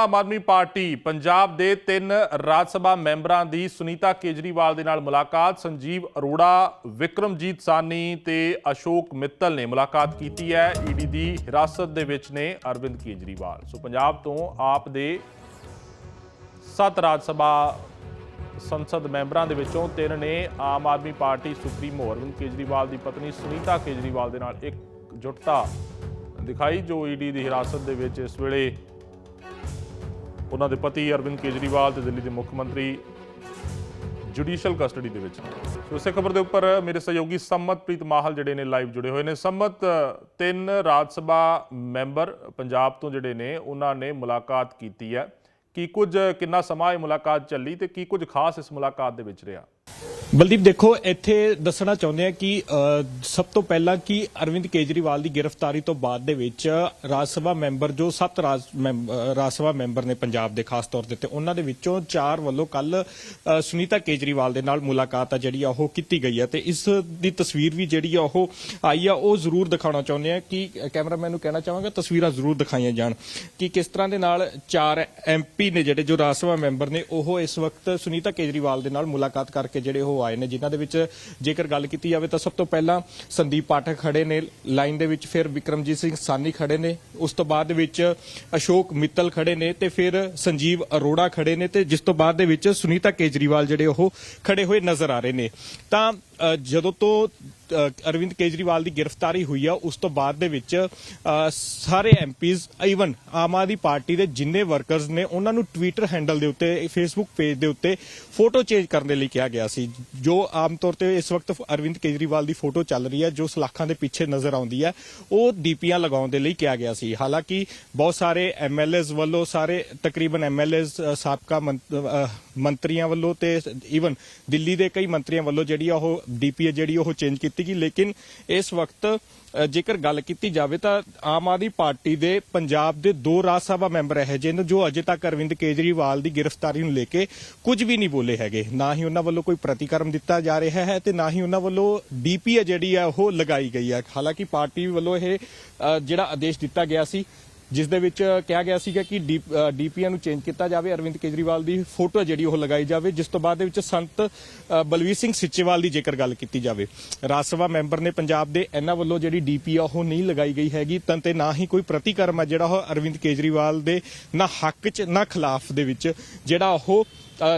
ਆਮ Aadmi party Punjab ਦੇ ਤਿੰਨ ਰਾਜ ਸਭਾ ਮੈਂਬਰਾਂ ਦੀ ਸੁਨੀਤਾ ਕੇਜਰੀਵਾਲ ਦੇ ਨਾਲ ਮੁਲਾਕਾਤ। ਸੰਜੀਵ ਅਰੋੜਾ, ਵਿਕਰਮਜੀਤ ਸਾਨੀ ਤੇ ਅਸ਼ੋਕ ਮਿੱਤਲ ਨੇ ਮੁਲਾਕਾਤ ਕੀਤੀ ਹੈ। ਈਡੀ ਦੀ ਹਿਰਾਸਤ ਦੇ ਵਿੱਚ ਨੇ ਅਰਵਿੰਦ ਕੇਜਰੀਵਾਲ। ਸੋ ਪੰਜਾਬ ਤੋਂ ਆਪ ਦੇ ਸੱਤ ਰਾਜ ਸਭਾ ਸੰਸਦ ਮੈਂਬਰਾਂ ਦੇ ਵਿੱਚੋਂ ਤਿੰਨ ਨੇ ਆਮ ਆਦਮੀ ਪਾਰਟੀ ਸੁਪਰੀਮੋ ਅਰਵਿੰਦ ਕੇਜਰੀਵਾਲ ਦੀ ਪਤਨੀ ਸੁਨੀਤਾ ਕੇਜਰੀਵਾਲ ਦੇ ਨਾਲ ਇੱਕ ਜੁਟਤਾ ਦਿਖਾਈ, ਜੋ ਈਡੀ ਦੀ ਹਿਰਾਸਤ ਦੇ ਵਿੱਚ ਇਸ ਵੇਲੇ ਉਹਨਾਂ ਦੇ ਪਤੀ ਅਰਵਿੰਦ ਕੇਜਰੀਵਾਲ ਤੇ ਦਿੱਲੀ ਦੇ ਮੁੱਖ ਮੰਤਰੀ ਜੁਡੀਸ਼ੀਅਲ ਕਸਟਡੀ ਦੇ ਵਿੱਚ। ਸੋ ਇਸੇ ਖਬਰ ਦੇ ਉੱਪਰ ਮੇਰੇ ਸਹਿਯੋਗੀ ਸੰਮਤਪ੍ਰੀਤ ਮਾਹਲ ਜਿਹੜੇ ਨੇ ਲਾਈਵ ਜੁੜੇ ਹੋਏ ਨੇ। ਸੰਮਤ, ਤਿੰਨ ਰਾਜ ਸਭਾ ਮੈਂਬਰ ਪੰਜਾਬ ਤੋਂ ਜਿਹੜੇ ਨੇ, ਉਹਨਾਂ ਨੇ ਮੁਲਾਕਾਤ ਕੀਤੀ ਹੈ। ਕੀ ਕੁਝ, ਕਿੰਨਾ ਸਮਾਂ ਇਹ ਮੁਲਾਕਾਤ ਚੱਲੀ ਤੇ ਕੀ ਕੁਝ ਖਾਸ ਇਸ ਮੁਲਾਕਾਤ ਦੇ ਵਿੱਚ ਰਿਹਾ? ਬਲਦੀਪ, ਦੇਖੋ, ਇੱਥੇ ਦੱਸਣਾ ਚਾਹੁੰਦੇ ਆ ਕਿ ਸਭ ਤੋਂ ਪਹਿਲਾਂ ਕਿ ਅਰਵਿੰਦ ਕੇਜਰੀਵਾਲ ਦੀ ਗ੍ਰਿਫਤਾਰੀ ਤੋਂ ਬਾਅਦ ਦੇ ਵਿੱਚ ਰਾਜ ਸਭਾ ਮੈਂਬਰ, ਜੋ ਸੱਤ ਰਾਜ ਮੈਂਬ- ਰਾਜ ਸਭਾ ਮੈਂਬਰ ਨੇ ਪੰਜਾਬ ਦੇ ਖਾਸ ਤੌਰ ਤੇ ਤੇ ਉਹਨਾਂ ਦੇ ਵਿੱਚੋਂ ਚਾਰ ਵੱਲੋਂ ਕੱਲ ਸੁਨੀਤਾ ਕੇਜਰੀਵਾਲ ਦੇ ਨਾਲ ਮੁਲਾਕਾਤ ਆ ਜਿਹੜੀ ਆ ਉਹ ਕੀਤੀ ਗਈ ਹੈ ਤੇ ਇਸ ਦੀ ਤਸਵੀਰ ਵੀ ਜਿਹੜੀ ਆ ਉਹ ਆਈ ਆ, ਉਹ ਜ਼ਰੂਰ ਦਿਖਾਉਣਾ ਚਾਹੁੰਦੇ ਆ ਕਿ ਕੈਮਰਾਮੈਨ ਨੂੰ ਕਹਿਣਾ ਚਾਹਾਂਗਾ, ਤਸਵੀਰਾਂ ਜ਼ਰੂਰ ਦਿਖਾਈਆਂ ਜਾਣ ਕਿ ਕਿਸ ਤਰ੍ਹਾਂ ਦੇ ਨਾਲ ਚਾਰ ਐਮਪੀ ਨੇ ਜਿਹੜੇ ਜੋ ਰਾਜ ਸਭਾ ਮੈਂਬਰ ਨੇ, ਉਹ ਇਸ ਵਕਤ ਸੁਨੀਤਾ ਕੇਜਰੀਵਾਲ ਦੇ ਨਾਲ ਮੁਲਾਕਾਤ ਕਰਕੇ ਜਿਹੜੇ ਉਹ ਆਏ ਨੇ, ਜਿਨ੍ਹਾਂ ਦੇ ਵਿੱਚ ਜੇਕਰ ਗੱਲ ਕੀਤੀ ਜਾਵੇ ਤਾਂ ਸਭ ਤੋਂ ਪਹਿਲਾਂ ਸੰਦੀਪ ਪਾਠਕ ਖੜੇ ਨੇ, ਲਾਈਨ ਦੇ ਵਿੱਚ ਫਿਰ ਵਿਕਰਮਜੀਤ ਸਿੰਘ ਸਾਨੀ ਖੜੇ ਨੇ, ਉਸ ਤੋਂ ਬਾਅਦ ਵਿੱਚ ਅਸ਼ੋਕ ਮਿੱਤਲ ਖੜੇ ਨੇ ਤੇ ਫਿਰ ਸੰਜੀਵ ਅਰੋੜਾ ਖੜੇ ਨੇ ਤੇ ਜਿਸ ਤੋਂ ਬਾਅਦ ਦੇ ਵਿੱਚ ਸੁਨੀਤਾ ਕੇਜਰੀਵਾਲ ਜਿਹੜੇ ਉਹ ਖੜੇ ਹੋਏ ਨਜ਼ਰ ਆ ਰਹੇ ਨੇ। ਤਾਂ ਜਦੋਂ ਤੋਂ ਅਰਵਿੰਦ ਕੇਜਰੀਵਾਲ ਦੀ ਗ੍ਰਿਫਤਾਰੀ ਹੋਈ ਆ ਉਸ ਤੋਂ ਬਾਅਦ ਦੇ ਵਿੱਚ ਅ, ਸਾਰੇ MPs even Aam Aadmi party ਦੇ ਜਿੰਨੇ ਵਰਕਰਸ ਨੇ ਉਹਨਾਂ ਨੂੰ ਟਵਿੱਟਰ ਹੈਂਡਲ ਦੇ ਉੱਤੇ ਫੇਸਬੁੱਕ ਪੇਜ ਦੇ ਉੱਤੇ ਫੋਟੋ ਚੇਂਜ ਕਰਨ ਦੇ ਲਈ ਕਿਹਾ ਗਿਆ ਸੀ। ਜੋ ਆਮ ਤੌਰ ਤੇ ਇਸ ਵਕਤ ਅਰਵਿੰਦ ਕੇਜਰੀਵਾਲ ਦੀ ਫੋਟੋ ਚੱਲ ਰਹੀ ਹੈ ਜੋ ਸਲਾਖਾਂ ਦੇ ਪਿੱਛੇ ਨਜ਼ਰ ਆਉਂਦੀ ਹੈ ਉਹ ਡੀਪੀਆਂ ਲਗਾਉਣ ਦੇ ਲਈ ਕਿਹਾ ਗਿਆ ਸੀ। ਹਾਲਾਂਕਿ ਬਹੁਤ ਸਾਰੇ ਐਮਐਲਏਜ਼ ਵੱਲੋਂ ਸਾਰੇ ਤਕਰੀਬਨ ਐਮਐਲਏਜ਼ ਸਾਬਕਾ ਮੰਤ- ਅ, ਮੰਤਰੀਆਂ ਵੱਲੋਂ ਤੇ ਈਵਨ ਦਿੱਲੀ ਦੇ ਕਈ ਮੰਤਰੀਆਂ ਵੱਲੋਂ ਜਿਹੜੀ ਆ ਉਹ ਡੀਪੀਏ ਜਿਹੜੀ ਉਹ ਚੇਂਜ ਕੀਤੀ ਗਈ। ਲੇਕਿਨ ਇਸ ਵਕਤ ਜੇਕਰ ਗੱਲ ਕੀਤੀ ਜਾਵੇ ਤਾਂ ਆਮ ਆਦਮੀ ਪਾਰਟੀ ਦੇ ਪੰਜਾਬ ਦੇ ਦੋ ਰਾਜ ਸਭਾ ਮੈਂਬਰ ਇਹੋ ਜਿਹੇ ਜੋ ਅਜੇ ਤੱਕ ਅਰਵਿੰਦ ਕੇਜਰੀਵਾਲ ਦੀ ਗ੍ਰਿਫਤਾਰੀ ਨੂੰ ਲੈ ਕੇ ਕੁਝ ਵੀ ਨਹੀਂ ਬੋਲੇ ਹੈਗੇ। ਨਾ ਹੀ ਉਹਨਾਂ ਵੱਲੋਂ ਕੋਈ ਪ੍ਰਤੀਕਰਮ ਦਿੱਤਾ ਜਾ ਰਿਹਾ ਹੈ ਤੇ ਨਾ ਹੀ ਉਹਨਾਂ ਵੱਲੋਂ ਡੀਪੀਏ ਜਿਹੜੀ ਹੈ ਉਹ ਲਗਾਈ ਗਈ ਹੈ। ਹਾਲਾਂਕਿ ਪਾਰਟੀ ਵੱਲੋਂ ਇਹ ਜਿਹੜਾ ਆਦੇਸ਼ ਦਿੱਤਾ ਗਿਆ ਸੀ ਜਿਸ ਦੇ ਵਿੱਚ ਕਿਹਾ ਗਿਆ ਸੀਗਾ ਕਿ ਡੀਪੀਆ ਨੂੰ ਚੇਂਜ ਕੀਤਾ ਜਾਵੇ ਅਰਵਿੰਦ ਕੇਜਰੀਵਾਲ ਦੀ ਫੋਟੋ ਜਿਹੜੀ ਉਹ ਲਗਾਈ ਜਾਵੇ ਜਿਸ ਤੋਂ ਬਾਅਦ ਦੇ ਵਿੱਚ ਸੰਤ ਅ, ਬਲਵੀਰ ਸਿੰਘ ਸਿੱਚੇਵਾਲ ਦੀ ਜੇਕਰ ਗੱਲ ਕੀਤੀ ਜਾਵੇ। ਰਾਜ ਸਭਾ ਮੈਂਬਰ ਨੇ ਪੰਜਾਬ ਦੇ ਇਹਨਾਂ ਵੱਲੋਂ ਜਿਹੜੀ ਡੀਪੀਆ ਉਹ ਨਹੀਂ ਲਗਾਈ ਗਈ ਹੈਗੀ ਤਾਂ ਤੇ ਨਾ ਹੀ ਕੋਈ ਪ੍ਰਤੀਕਰਮ ਹੈ ਜਿਹੜਾ ਉਹ ਅਰਵਿੰਦ ਕੇਜਰੀਵਾਲ ਦੇ ਨਾ ਹੱਕ 'ਚ ਨਾ ਖਿਲਾਫ ਦੇ ਵਿੱਚ ਜਿਹੜਾ ਉਹ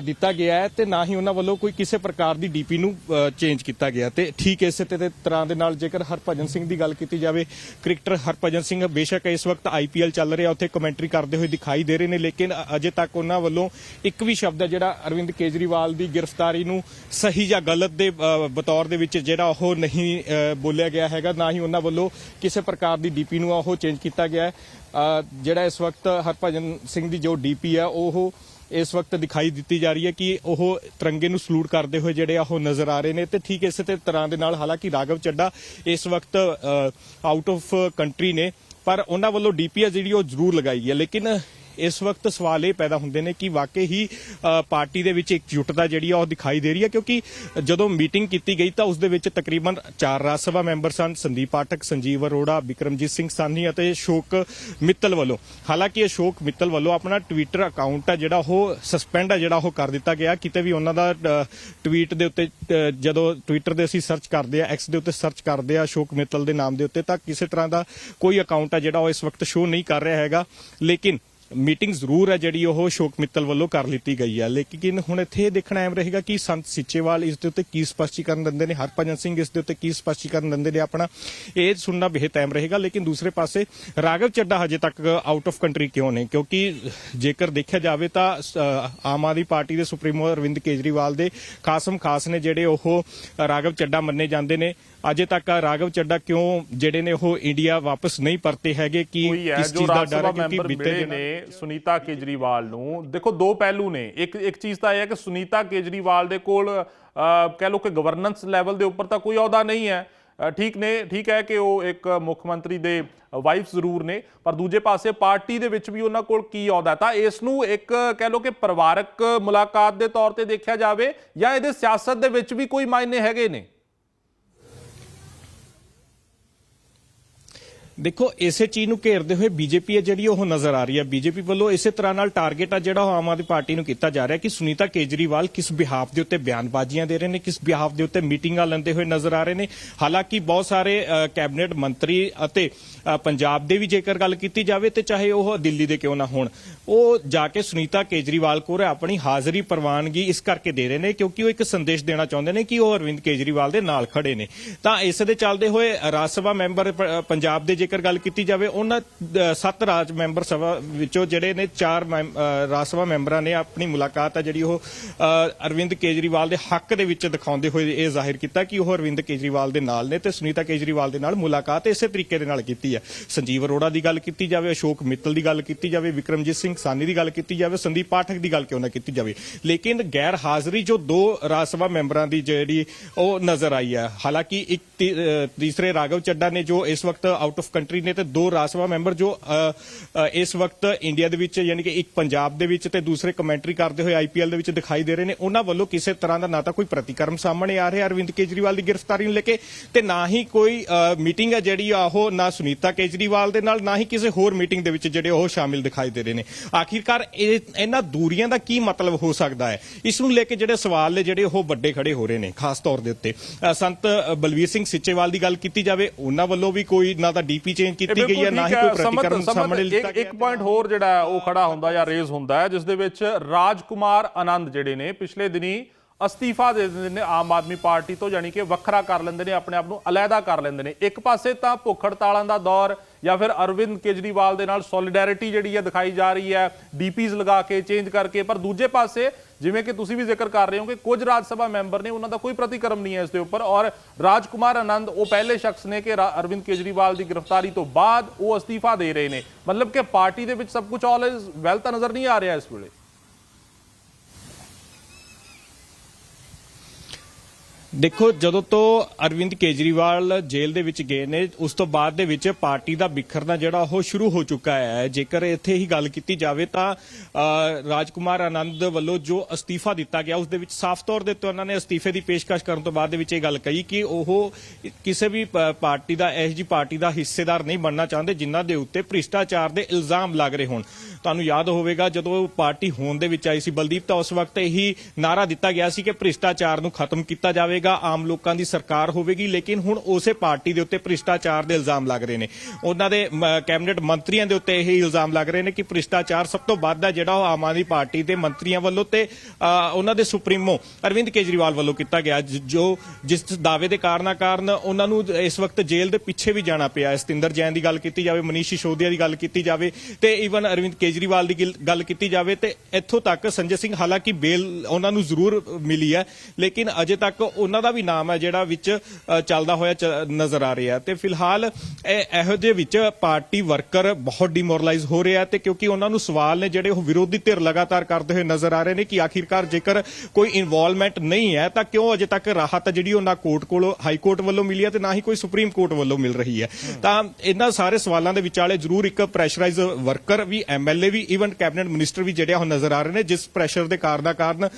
ਦਿੱਤਾ ਗਿਆ ਹੈ ਤੇ ਨਾ ਹੀ ਉਹਨਾਂ ਵੱਲੋਂ ਕੋਈ ਕਿਸੇ ਪ੍ਰਕਾਰ ਦੀ ਡੀਪੀ ਨੂੰ ਚੇਂਜ ਕੀਤਾ ਗਿਆ। ਤੇ ਠੀਕ ਇਸੇ ਤੇ ਤਰ੍ਹਾਂ ਦੇ ਨਾਲ ਜੇਕਰ ਹਰਭਜਨ ਸਿੰਘ ਦੀ ਗੱਲ ਕੀਤੀ ਜਾਵੇ ਕ੍ਰਿਕਟਰ ਹਰਭਜਨ ਸਿੰਘ ਬੇਸ਼ੱਕ ਇਸ ਵਕਤ ਆਈਪੀਐਲ ਚੱਲ ਰਿਹਾ, ਉੱਥੇ ਕਮੈਂਟਰੀ ਕਰਦੇ ਹੋਏ ਦਿਖਾਈ ਦੇ ਰਹੇ ਨੇ, ਲੇਕਿਨ ਅਜੇ ਤੱਕ ਉਹਨਾਂ ਵੱਲੋਂ ਇੱਕ ਵੀ ਸ਼ਬਦ ਹੈ ਜਿਹੜਾ ਅਰਵਿੰਦ ਕੇਜਰੀਵਾਲ ਦੀ ਗ੍ਰਿਫਤਾਰੀ ਨੂੰ ਸਹੀ ਜਾਂ ਗਲਤ ਦੇ ਬਤੌਰ ਦੇ ਵਿੱਚ ਜਿਹੜਾ ਉਹ ਨਹੀਂ ਬੋਲਿਆ ਗਿਆ ਹੈਗਾ, ਨਾ ਹੀ ਉਹਨਾਂ ਵੱਲੋਂ ਕਿਸੇ ਪ੍ਰਕਾਰ ਦੀ ਡੀਪੀ ਨੂੰ ਉਹ ਚੇਂਜ ਕੀਤਾ ਗਿਆ ਹੈ। ਜਿਹੜਾ ਇਸ ਵਕਤ ਹਰਭਜਨ ਸਿੰਘ ਦੀ ਜੋ ਡੀਪੀ ਹੈ, ਉਹ ਇਸ ਵਕਤ ਦਿਖਾਈ ਦਿੱਤੀ ਜਾ ਰਹੀ ਹੈ ਕਿ ਉਹ ਤਿਰੰਗੇ ਨੂੰ ਸਲੂਟ ਕਰਦੇ ਹੋਏ ਜਿਹੜੇ ਆ ਉਹ ਨਜ਼ਰ ਆ ਰਹੇ ਨੇ ਤੇ ਠੀਕ ਇਸੇ ਤੇ ਤਰ੍ਹਾਂ ਦੇ ਨਾਲ ਹਾਲਾਂਕਿ ਰਾਘਵ ਚੱਡਾ ਇਸ ਵਕਤ ਆਊਟ ਆਫ ਕੰਟਰੀ ਨੇ, ਪਰ ਉਹਨਾਂ ਵੱਲੋਂ ਡੀਪੀਐਸ ਜਿਹੜੀ ਉਹ ਜ਼ਰੂਰ ਲਗਾਈ ਹੈ। ਲੇਕਿਨ ਇਸ ਵਕਤ ਸਵਾਲ ਇਹ ਪੈਦਾ ਹੁੰਦੇ ਨੇ ਕਿ ਵਾਕਈ ਹੀ ਪਾਰਟੀ ਦੇ ਵਿੱਚ ਇੱਕ ਜੁਟਤਾ ਜਿਹੜੀ ਆ ਉਹ ਦਿਖਾਈ ਦੇ ਰਹੀ ਹੈ, ਕਿਉਂਕਿ ਜਦੋਂ ਮੀਟਿੰਗ ਕੀਤੀ ਗਈ ਤਾਂ ਉਸ ਦੇ ਵਿੱਚ ਤਕਰੀਬਨ ਚਾਰ ਰਾਜ ਸਭਾ ਮੈਂਬਰ ਸਨ, ਸੰਦੀਪ ਪਾਠਕ, ਸੰਜੀਵ ਅਰੋੜਾ ਵਿਕਰਮਜੀਤ ਸਿੰਘ ਸਾਨੀ ਅਤੇ ਅਸ਼ੋਕ ਮਿੱਤਲ ਵੱਲੋਂ। ਹਾਲਾਂਕਿ ਅਸ਼ੋਕ ਮਿੱਤਲ ਵੱਲੋਂ ਆਪਣਾ ਟਵਿੱਟਰ ਅਕਾਊਂਟ ਹੈ ਜਿਹੜਾ ਉਹ ਸਸਪੈਂਡ ਹੈ ਜਿਹੜਾ ਉਹ ਕਰ ਦਿੱਤਾ ਗਿਆ। ਕਿਤੇ ਵੀ ਉਹਨਾਂ ਦਾ ਟਵੀਟ ਦੇ ਉੱਤੇ ਜਦੋਂ ਟਵਿੱਟਰ ਦੇ ਅਸੀਂ ਸਰਚ ਕਰਦੇ ਆ ਐਕਸ ਦੇ ਉੱਤੇ ਸਰਚ ਕਰਦੇ ਆ ਅਸ਼ੋਕ ਮਿੱਤਲ ਦੇ ਨਾਮ ਦੇ ਉੱਤੇ, ਤਾਂ ਕਿਸੇ ਤਰ੍ਹਾਂ ਦਾ ਕੋਈ ਅਕਾਊਂਟ ਆ ਜਿਹੜਾ ਉਹ ਇਸ ਵਕਤ ਸ਼ੋ ਨਹੀਂ ਕਰ ਰਿਹਾ ਹੈਗਾ। ਲੇਕਿਨ ਮੀਟਿੰਗ ਜ਼ਰੂਰ ਹੈ ਜਿਹੜੀ ਉਹ ਅਸ਼ੋਕ ਮਿੱਤਲ ਵੱਲੋਂ ਕਰ ਲਿੱਤੀ ਗਈ ਹੈ। ਲੇਕਿਨ ਹੁਣ ਇੱਥੇ ਇਹ ਦੇਖਣਾ ਐਮ ਰਹੇਗਾ ਕਿ ਸੰਤ ਸਿੱਚੇਵਾਲ ਇਸ ਦੇ ਉੱਤੇ ਕੀ ਸਪਸ਼ਟੀਕਰਨ ਦਿੰਦੇ ਨੇ, ਹਰਭਜਨ ਸਿੰਘ ਇਸ ਦੇ ਉੱਤੇ ਕੀ ਸਪਸ਼ਟੀਕਰਨ ਦਿੰਦੇ ਨੇ ਆਪਣਾ, ਇਹ ਸੁਣਨਾ ਬਿਹਤ ਅਹਿਮ ਰਹੇਗਾ। ਲੇਕਿਨ ਦੂਸਰੇ ਪਾਸੇ ਰਾਘਵ ਚੱਡਾ ਹਜੇ ਤੱਕ ਆਊਟ ਆਫ ਕੰਟਰੀ ਕਿਉਂ ਨੇ? ਕਿਉਂਕਿ ਜੇਕਰ ਦੇਖਿਆ ਜਾਵੇ ਤਾਂ ਆਮ ਆਦਮੀ ਪਾਰਟੀ ਦੇ ਸੁਪਰੀਮੋ ਅਰਵਿੰਦ ਕੇਜਰੀਵਾਲ ਦੇ ਖਾਸਮ ਖਾਸ ਨੇ ਜਿਹੜੇ ਉਹ ਰਾਘਵ ਚੱਡਾ ਮੰਨੇ ਜਾਂਦੇ ਨੇ। ਅਜੇ ਤੱਕ ਰਾਘਵ ਚੱਡਾ ਕਿਉਂ ਜਿਹੜੇ ਨੇ ਉਹ ਇੰਡੀਆ ਵਾਪਸ ਨਹੀਂ ਪਰਤੇ ਹੈਗੇ? ਕਿ ਕਿਸ ਚੀਜ਼ ਦਾ ਡਰ ਹੈ ਕਿਉਂਕਿ ਬੀਤੇ ਦਿਨਾਂ ਨੇ ਸੁਨੀਤਾ ਕੇਜਰੀਵਾਲ ਨੂੰ ਦੇਖੋ ਦੋ ਪਹਿਲੂ ਨੇ। ਇੱਕ ਇੱਕ ਚੀਜ਼ ਤਾਂ ਇਹ ਹੈ ਕਿ ਸੁਨੀਤਾ ਕੇਜਰੀਵਾਲ ਦੇ ਕੋਲ ਕਹਿ ਲਓ ਕਿ ਗਵਰਨੈਂਸ ਲੈਵਲ ਦੇ ਉੱਪਰ ਤਾਂ ਕੋਈ ਅਹੁਦਾ ਨਹੀਂ ਹੈ। ਠੀਕ ਨੇ ਠੀਕ ਹੈ ਕਿ ਉਹ ਇੱਕ ਮੁੱਖ ਮੰਤਰੀ ਦੇ ਵਾਈਫ ਜ਼ਰੂਰ ਨੇ ਪਰ ਦੂਜੇ ਪਾਸੇ ਪਾਰਟੀ ਦੇ ਵਿੱਚ ਵੀ ਉਹਨਾਂ ਕੋਲ ਕੀ ਅਹੁਦਾ ਤਾਂ ਇਸ ਨੂੰ ਇੱਕ ਕਹਿ ਲਓ ਕਿ ਪਰਿਵਾਰਕ ਮੁਲਾਕਾਤ ਦੇ ਤੌਰ ਤੇ ਦੇਖਿਆ ਜਾਵੇ ਜਾਂ ਇਹਦੇ ਸਿਆਸਤ ਦੇ ਵਿੱਚ ਵੀ ਕੋਈ ਮਾਇਨੇ ਹੈਗੇ ਨੇ? ਦੇਖੋ, ਇਸੇ ਚੀਜ਼ ਨੂੰ ਘੇਰਦੇ ਹੋਏ ਬੀਜੇਪੀ ਹੈ ਜਿਹੜੀ ਉਹ ਨਜ਼ਰ ਆ ਰਹੀ ਹੈ। ਬੀਜੇਪੀ ਵੱਲੋਂ ਇਸੇ ਤਰ੍ਹਾਂ ਨਾਲ ਟਾਰਗੇਟ ਆ ਜਿਹੜਾ ਉਹ ਆਮ ਆਦਮੀ ਪਾਰਟੀ ਨੂੰ ਕੀਤਾ ਜਾ ਰਿਹਾ ਕਿ ਸੁਨੀਤਾ ਕੇਜਰੀਵਾਲ ਕਿਸ ਬਿਹਾਫ ਦੇ ਉੱਤੇ ਬਿਆਨਬਾਜ਼ੀਆਂ ਦੇ ਰਹੇ ਨੇ, ਕਿਸ ਬਿਹਾਫ ਦੇ ਉੱਤੇ ਮੀਟਿੰਗਾਂ ਲੈਂਦੇ ਹੋਏ ਨਜ਼ਰ ਆ ਰਹੇ ਨੇ। ਹਾਲਾਂਕਿ ਬਹੁਤ ਸਾਰੇ ਕੈਬਨਿਟ ਮੰਤਰੀ ਅਤੇ ਪੰਜਾਬ ਦੇ ਵੀ ਜੇਕਰ ਗੱਲ ਕੀਤੀ ਜਾਵੇ ਤੇ ਚਾਹੇ ਉਹ ਦਿੱਲੀ ਦੇ ਕਿਉਂ ਨਾ ਹੋਣ, ਉਹ ਜਾ ਕੇ ਸੁਨੀਤਾ ਕੇਜਰੀਵਾਲ ਕੋਲ ਆਪਣੀ ਹਾਜ਼ਰੀ ਪ੍ਰਵਾਨਗੀ ਇਸ ਕਰਕੇ ਦੇ ਰਹੇ ਨੇ ਕਿਉਂਕਿ ਉਹ ਇੱਕ ਸੰਦੇਸ਼ ਦੇਣਾ ਚਾਹੁੰਦੇ ਨੇ ਕਿ ਉਹ ਅਰਵਿੰਦ ਕੇਜਰੀਵਾਲ ਦੇ ਨਾਲ ਖੜੇ ਨੇ। ਤਾਂ ਇਸ ਦੇ ਚੱਲਦੇ ਹੋਏ ਰਾਜ ਸਭਾ ਮੈਂਬਰ ਪੰਜਾਬ ਦੇ ਜੇਕਰ ਗੱਲ ਕੀਤੀ ਜਾਵੇ, ਉਹਨਾਂ ਸੱਤ ਰਾਜ ਮੈਂਬਰ ਸਭਾ ਵਿੱਚੋਂ ਜਿਹੜੇ ਨੇ ਚਾਰ ਮੈਂਬ- ਰਾਜ ਸਭਾ ਮੈਂਬਰਾਂ ਨੇ ਆਪਣੀ ਮੁਲਾਕਾਤ ਆ ਜਿਹੜੀ ਉਹ ਅਰਵਿੰਦ ਕੇਜਰੀਵਾਲ ਦੇ ਹੱਕ ਦੇ ਵਿੱਚ ਦਿਖਾਉਂਦੇ ਹੋਏ ਇਹ ਜ਼ਾਹਿਰ ਕੀਤਾ ਕਿ ਉਹ ਅਰਵਿੰਦ ਕੇਜਰੀਵਾਲ ਦੇ ਨਾਲ ਨੇ ਤੇ ਸੁਨੀਤਾ ਕੇਜਰੀਵਾਲ ਦੇ ਨਾਲ ਮੁਲਾਕਾਤ ਇਸੇ ਤਰੀਕੇ ਦੇ ਨਾਲ ਕੀਤੀ ਹੈ। ਸੰਜੀਵ ਅਰੋੜਾ ਦੀ ਗੱਲ ਕੀਤੀ ਜਾਵੇ, ਅਸ਼ੋਕ ਮਿੱਤਲ ਦੀ ਗੱਲ ਕੀਤੀ ਜਾਵੇ, ਵਿਕਰਮਜੀਤ ਸਿੰਘ ਸਾਨੀ ਦੀ ਗੱਲ ਕੀਤੀ ਜਾਵੇ, ਸੰਦੀਪ ਪਾਠਕ ਦੀ ਗੱਲ ਕਿਉਂ ਨਾ ਕੀਤੀ ਜਾਵੇ। ਲੇਕਿਨ ਗੈਰ ਹਾਜ਼ਰੀ ਜੋ ਦੋ ਰਾਜ ਸਭਾ ਮੈਂਬਰਾਂ ਦੀ ਜਿਹੜੀ ਉਹ ਨਜ਼ਰ ਆਈ ਹੈ। ਹਾਲਾਂਕਿ ਇੱਕ ਤੀਸਰੇ ਰਾਘਵ ਚੱਡਾ ਨੇ ਜੋ ਇਸ ਵਕਤ ਆਊਟ ਆਫ ਕੰਟਰੀ ਨੇ ਤੇ ਦੋ ਰਾਜ ਸਭਾ ਮੈਂਬਰ ਜੋ ਇਸ ਵਕਤ ਇੰਡੀਆ ਦੇ ਵਿੱਚ ਯਾਨੀ ਕਿ ਇੱਕ ਪੰਜਾਬ ਦੇ ਵਿੱਚ ਤੇ ਦੂਸਰੇ ਕਮੈਂਟਰੀ ਕਰਦੇ ਹੋਏ ਆਈਪੀਐਲ ਦੇ ਵਿੱਚ ਦਿਖਾਈ ਦੇ ਰਹੇ ਨੇ ਉਹਨਾਂ ਵੱਲੋਂ ਕਿਸੇ ਤਰ੍ਹਾਂ ਦਾ ਨਾ ਤਾਂ ਕੋਈ ਪ੍ਰਤੀਕਰਮ ਸਾਹਮਣੇ ਆ ਰਿਹਾ। ਅਰਵਿੰਦ ਕੇਜਰੀਵਾਲ ਦੀ ਗ੍ਰਿਫਤਾਰੀ ਨੂੰ ਲੈ ਕੇ ਤੇ ਨਾ ਹੀ ਕੋਈ ਮੀਟਿੰਗ ਹੈ ਜਿਹੜੀ ਆ ਉਹ ਨਾ ਸੁਨੀਤਾ ਕੇਜਰੀਵਾਲ ਦੇ ਨਾਲ ਨਾ ਹੀ ਕਿਸੇ ਹੋਰ ਮੀਟਿੰਗ ਦੇ ਵਿੱਚ ਜਿਹੜੇ ਉਹ ਸ਼ਾਮਿਲ ਦਿਖਾਈ ਦੇ ਰਹੇ ਨੇ। ਆਖਿਰਕਾਰ ਇਹਨਾਂ ਦੂਰੀਆਂ ਦਾ ਕੀ ਮਤਲਬ ਹੋ ਸਕਦਾ ਹੈ? ਇਸ ਨੂੰ ਲੈ ਕੇ ਜਿਹੜੇ ਸਵਾਲ ਨੇ ਜਿਹੜੇ ਉਹ ਵੱਡੇ ਖੜੇ ਹੋ ਰਹੇ ਨੇ ਖਾਸ ਤੌਰ ਦੇ ਉੱਤੇ। ਸੰਤ ਅ, ਬਲਵੀਰ ਸਿੰਘ ਸਿੱਚੇਵਾਲ ਦੀ ਗੱਲ ਕੀਤੀ ਜਾਵੇ ਉਹਨਾਂ ਵੱਲੋਂ ਵੀ ਕੋਈ ਨਾ ਤਾਂ ਡੀ ਡੀਪੀ ਚੇਂਜ ਕੀਤੀ ਗਈ ਹੈ ਨਾ ਹੀ ਕੋਈ ਪ੍ਰਤੀਕਰਮ ਸਾਹਮਣੇ ਇੱਕ ਲਿੱਤਾ ਗਿਆ। ਇੱਕ ਪੁਆਇੰਟ ਹੋਰ ਜਿਹੜਾ ਉਹ ਖੜਾ ਹੁੰਦਾ ਜਾਂ ਰੇਜ਼ ਹੁੰਦਾ ਹੈ ਜਿਸ ਦੇ ਵਿੱਚ ਰਾਜਕੁਮਾਰ ਆਨੰਦ ਜਿਹੜੇ ਨੇ ਪਿਛਲੇ ਦਿਨੀ ਅਸਤੀਫਾ ਦੇ ਦਿੰਦੇ ਨੇ ਆਮ ਆਦਮੀ ਪਾਰਟੀ ਤੋਂ, ਯਾਨੀ ਕਿ ਵੱਖਰਾ ਕਰ ਲੈਂਦੇ ਨੇ, ਆਪਣੇ ਆਪ ਨੂੰ ਅਲੱਗਾ ਕਰ ਲੈਂਦੇ ਨੇ। ਇੱਕ ਪਾਸੇ ਤਾਂ ਭੁੱਖ ਹੜਤਾਲਾਂ ਦਾ ਦੌਰ ਜਾਂ ਫਿਰ ਅਰਵਿੰਦ ਕੇਜਰੀਵਾਲ ਦੇ ਨਾਲ ਸੋਲੀਡੈਰਿਟੀ ਜਿਹੜੀ ਹੈ ਦਿਖਾਈ ਜਾ ਰਹੀ ਹੈ ਡੀਪੀਜ਼ ਲਗਾ ਕੇ ਚੇਂਜ ਕਰਕੇ, ਪਰ ਦੂਜੇ ਪਾਸੇ ਜਿਵੇਂ ਕਿ ਤੁਸੀਂ ਵੀ ਜ਼ਿਕਰ ਕਰ ਰਹੇ ਹੋ ਕਿ ਕੁਝ ਰਾਜ ਸਭਾ ਮੈਂਬਰ ਨੇ ਉਹਨਾਂ ਦਾ ਕੋਈ ਪ੍ਰਤੀਕਰਮ ਨਹੀਂ ਹੈ ਇਸ ਦੇ ਉੱਪਰ ਔਰ ਰਾਜਕੁਮਾਰ ਆਨੰਦ, ਉਹ ਪਹਿਲੇ ਸ਼ਖਸ ਨੇ ਕਿ ਰਾ- ਅਰਵਿੰਦ ਕੇਜਰੀਵਾਲ ਦੀ ਗ੍ਰਿਫਤਾਰੀ ਤੋਂ ਬਾਅਦ ਉਹ ਅਸਤੀਫਾ ਦੇ ਰਹੇ ਨੇ। ਮਤਲਬ ਕਿ ਪਾਰਟੀ ਦੇ ਵਿੱਚ ਸਭ ਕੁਝ ਆਲ ਇਜ਼ ਵੈਲ ਤਾਂ ਨਜ਼ਰ ਨਹੀਂ ਆ ਰਿਹਾ ਇਸ ਵੇਲੇ। ਦੇਖੋ ਜਦੋਂ ਤੋਂ ਅਰਵਿੰਦ ਕੇਜਰੀਵਾਲ ਜੇਲ੍ਹ ਦੇ ਵਿੱਚ ਗਏ ਨੇ ਉਸ ਤੋਂ ਬਾਅਦ ਦੇ ਵਿੱਚ ਪਾਰਟੀ ਦਾ ਬਿਖਰਨਾ ਜਿਹੜਾ ਉਹ ਸ਼ੁਰੂ ਹੋ ਚੁੱਕਾ ਹੈ। ਜੇਕਰ ਇੱਥੇ ਹੀ ਗੱਲ ਕੀਤੀ ਜਾਵੇ ਤਾਂ ਅ, ਰਾਜਕੁਮਾਰ ਆਨੰਦ ਵੱਲੋਂ ਜੋ ਅਸਤੀਫਾ ਦਿੱਤਾ ਗਿਆ ਉਸ ਦੇ ਵਿੱਚ ਸਾਫ਼ ਤੌਰ ਦੇ ਉੱਤੇ ਉਹਨਾਂ ਨੇ ਅਸਤੀਫੇ ਦੀ ਪੇਸ਼ਕਸ਼ ਕਰਨ ਤੋਂ ਬਾਅਦ ਦੇ ਵਿੱਚ ਇਹ ਗੱਲ ਕਹੀ ਕਿ ਉਹ ਕਿਸੇ ਵੀ ਪਾਰਟੀ ਦਾ ਐਸ ਜੀ ਪਾਰਟੀ ਦਾ ਹਿੱਸੇਦਾਰ ਨਹੀਂ ਬਣਨਾ ਚਾਹੁੰਦੇ ਜਿਨ੍ਹਾਂ ਦੇ ਉੱਤੇ ਭ੍ਰਿਸ਼ਟਾਚਾਰ ਦੇ ਇਲਜ਼ਾਮ ਲੱਗ ਰਹੇ ਹੋਣ। ਤੁਹਾਨੂੰ ਯਾਦ ਹੋਵੇਗਾ ਜਦੋਂ ਪਾਰਟੀ ਹੋਣ ਦੇ ਵਿੱਚ ਆਈ ਸੀ ਬਲਦੀਪ ਤਾਂ ਉਸ ਵਕਤ ਇਹੀ ਨਾਰਾ ਦਿੱਤਾ ਗਿਆ ਸੀ ਕਿ ਭ੍ਰਿਸ਼ਟਾਚਾਰ ਨੂੰ ਖਤਮ ਕੀਤਾ ਜਾਵੇ ਜਾਵੇਗਾ ਆਮ ਲੋਕਾਂ ਦੀ ਸਰਕਾਰ ਹੋਵੇਗੀ, ਲੇਕਿਨ ਹੁਣ ਉਸੇ ਪਾਰਟੀ ਦੇ ਉੱਤੇ ਭ੍ਰਿਸ਼ਟਾਚਾਰ ਦੇ ਇਲਜ਼ਾਮ ਲੱਗ ਰਹੇ ਨੇ। ਉਹਨਾਂ ਦੇ ਕੈਬਨਿਟ ਮੰਤਰੀਆਂ ਦੇ ਉੱਤੇ ਇਹ ਇਲਜ਼ਾਮ ਲੱਗ ਰਹੇ ਨੇ ਕਿ ਭ੍ਰਿਸ਼ਟਾਚਾਰ ਸਭ ਤੋਂ ਵੱਧ ਹੈ ਜਿਹੜਾ ਉਹ ਆਮ ਆਦਮੀ ਪਾਰਟੀ ਦੇ ਮੰਤਰੀਆਂ ਵੱਲੋਂ ਤੇ ਉਹਨਾਂ ਦੇ ਸੁਪਰੀਮੋ ਅਰਵਿੰਦ ਕੇਜਰੀਵਾਲ ਵੱਲੋਂ ਕੀਤਾ ਗਿਆ, ਜੋ ਜਿਸ ਦਾਅਵੇ ਦੇ ਕਾਰਨਾਂ ਕਾਰਨ ਉਹਨਾਂ ਨੂੰ ਇਸ ਵਕਤ ਜੇਲ੍ਹ ਦੇ ਪਿੱਛੇ ਵੀ ਜਾਣਾ ਪਿਆ। ਸਤਿੰਦਰ ਜੈਨ ਦੀ ਗੱਲ ਕੀਤੀ ਜਾਵੇ, ਮਨੀਸ਼ ਸਿਸੋਦੀਆ ਦੀ ਗੱਲ ਕੀਤੀ ਜਾਵੇ ਤੇ ਈਵਨ ਅਰਵਿੰਦ ਕੇਜਰੀਵਾਲ ਦੀ ਗੱਲ ਕੀਤੀ ਜਾਵੇ ਤੇ ਇੱਥੋਂ ਤੱਕ ਸੰਜੇ ਸਿੰਘ ਹਾਲਾਂਕਿ ਬੇਲ ਉਹਨਾਂ ਨੂੰ ਜ਼ਰੂਰ ਮਿਲੀ ਹੈ, ਲੇਕਿਨ ਅਜੇ ਤੱਕ ਉਹਨਾਂ ਦਾ ਵੀ ਨਾਮ ਹੈ ਜਿਹੜਾ ਵਿੱਚ ਚੱਲਦਾ ਹੋਇਆ ਨਜ਼ਰ ਆ ਰਿਹਾ ਤੇ ਫਿਲਹਾਲ ਇਹ ਇਹੋ ਜਿਹੇ ਵਿੱਚ ਪਾਰਟੀ ਵਰਕਰ ਬਹੁਤ ਡਿਮੋਰਲਾਈਜ਼ ਹੋ ਰਿਹਾ ਤੇ ਕਿਉਂਕਿ ਉਹਨਾਂ ਨੂੰ ਸਵਾਲ ਨੇ ਜਿਹੜੇ ਉਹ ਵਿਰੋਧੀ ਧਿਰ ਲਗਾਤਾਰ ਕਰਦੇ ਹੋਏ ਨਜ਼ਰ ਆ ਰਹੇ ਨੇ ਕਿ ਆਖਿਰਕਾਰ ਜੇਕਰ ਕੋਈ ਇਨਵੋਲਵਮੈਂਟ ਨਹੀਂ ਹੈ ਤਾਂ ਕਿਉਂ ਅਜੇ ਤੱਕ ਰਾਹਤ ਜਿਹੜੀ ਉਹ ਕੋਰਟ ਕੋਲੋਂ, ਹਾਈ ਕੋਰਟ ਵੱਲੋਂ ਮਿਲੀ ਹੈ ਤੇ ਨਾ ਹੀ ਕੋਈ ਸੁਪਰੀਮ ਕੋਰਟ ਵੱਲੋਂ ਮਿਲ ਰਹੀ ਹੈ। ਤਾਂ ਇਹਨਾਂ ਸਾਰੇ ਸਵਾਲਾਂ ਦੇ ਵਿਚਾਲੇ ਜ਼ਰੂਰ ਇੱਕ ਪ੍ਰੈਸ਼ਰਾਈਜ਼ ਵਰਕਰ ਵੀ ਐਮਐਲਏ ਵੀ ਈਵਨ ਕੈਬਨਿਟ ਮਿਨਿਸਟਰ ਵੀ ਜਿਹੜੇ ਉਹ ਨਜ਼ਰ ਆ ਰਹੇ ਨੇ, ਜਿਸ ਪ੍ਰੈਸ਼ਰ ਦੇ ਕਾਰਨ ਕਾਰਨ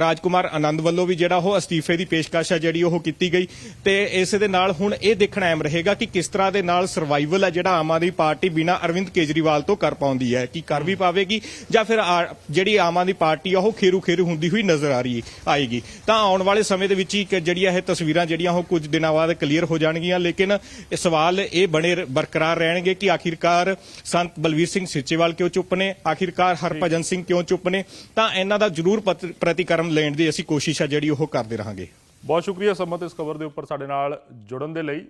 ਰਾਜ ਕੁਮਾਰ ਆਨੰਦ ਵੱਲੋਂ ਵੀ ਜਿਹੜਾ ਉਹ ਅਸਤੀਫੇ ਦੀ ਪੇਸ਼ਕਸ਼ ਹੈ ਜਿਹੜੀ ਉਹ ਕੀਤੀ ਗਈ ਤੇ ਇਸ ਦੇ ਨਾਲ ਹੁਣ ਇਹ ਦੇਖਣਾ ਅਹਿਮ ਰਹੇਗਾ ਕਿ ਕਿਸ ਤਰ੍ਹਾਂ ਦੇ ਨਾਲ ਸਰਵਾਈਵਲ ਹੈ ਜਿਹੜਾ ਆਮ ਆਦਮੀ ਪਾਰਟੀ ਬਿਨਾ ਅਰਵਿੰਦ ਕੇਜਰੀਵਾਲ ਤੋਂ ਕਰ ਪਾਉਂਦੀ ਹੈ, ਕਿ ਕਰ ਵੀ ਪਾਵੇਗੀ ਜਾਂ ਫਿਰ ਆ- ਜਿਹੜੀ ਆਮ ਆਦਮੀ ਪਾਰਟੀ ਆ ਉਹ ਖੇਰੂ ਖੇਰੂ ਹੁੰਦੀ ਹੋਈ ਨਜ਼ਰ ਆ ਰਹੀ ਆਏਗੀ। ਤਾਂ ਆਉਣ ਵਾਲੇ ਸਮੇਂ ਦੇ ਵਿੱਚ ਹੀ ਜਿਹੜੀਆਂ ਇਹ ਤਸਵੀਰਾਂ ਜਿਹੜੀਆਂ ਉਹ ਕੁਝ ਦਿਨਾਂ ਬਾਅਦ ਕਲੀਅਰ ਹੋ ਜਾਣਗੀਆਂ, ਲੇਕਿਨ ਇਹ ਸਵਾਲ ਇਹ ਬਣੇ ਬਰਕਰਾਰ ਰਹਿਣਗੇ ਕਿ ਆਖਿਰਕਾਰ ਸੰਤ ਬਲਵੀਰ ਸਿੰਘ ਸਿੱਚੇਵਾਲ ਕਿਉਂ ਚੁੱਪ ਨੇ, ਆਖਿਰਕਾਰ ਹਰਭਜਨ ਸਿੰਘ ਕਿਉਂ ਚੁੱਪ ਨੇ, ਤਾਂ ਇਹਨਾਂ ਦਾ ਜ਼ਰੂਰ ਪਤ- ਪ੍ਰਤੀਕਰਮ ਲੈਣ ਦੀ ਅਸੀਂ ਕੋਸ਼ਿਸ਼ ਆ ਜਿਹੜੀ ਉਹ ਕਰਦੇ ਰਹਾਂਗੇ ਬਹੁਤ ਸ਼ੁਕਰੀਆ ਸਮਤ ਇਸ ਖਬਰ ਦੇ ਉੱਪਰ ਸਾਡੇ ਨਾਲ ਜੁੜਨ ਦੇ ਲਈ।